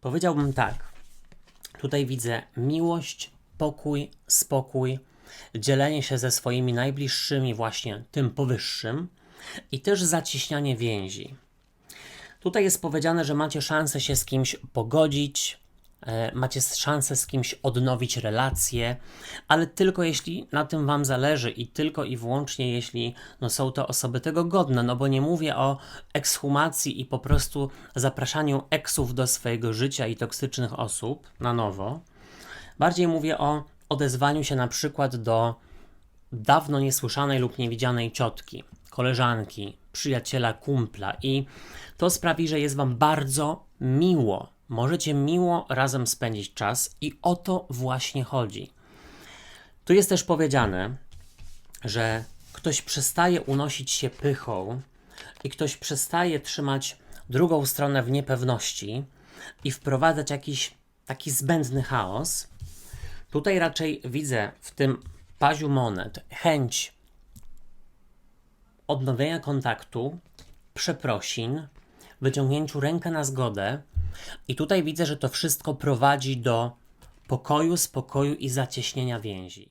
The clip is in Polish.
Powiedziałbym tak. Tutaj widzę miłość, pokój, spokój, dzielenie się ze swoimi najbliższymi, właśnie tym powyższym, i też zacieśnianie więzi. Tutaj jest powiedziane, że macie szansę się z kimś pogodzić, macie szansę z kimś odnowić relacje, ale tylko jeśli na tym Wam zależy i tylko i wyłącznie jeśli no, są to osoby tego godne, no bo nie mówię o ekshumacji i po prostu zapraszaniu eksów do swojego życia i toksycznych osób na nowo. Bardziej mówię o odezwaniu się na przykład do dawno niesłyszanej lub niewidzianej ciotki, koleżanki, przyjaciela, kumpla i to sprawi, że jest Wam bardzo miło. Możecie miło razem spędzić czas i o to właśnie chodzi. Tu jest też powiedziane, że ktoś przestaje unosić się pychą i ktoś przestaje trzymać drugą stronę w niepewności i wprowadzać jakiś taki zbędny chaos. Tutaj raczej widzę w tym paziu monet chęć odnowienia kontaktu, przeprosin, wyciągnięciu rękę na zgodę. I tutaj widzę, że to wszystko prowadzi do pokoju, spokoju i zacieśnienia więzi.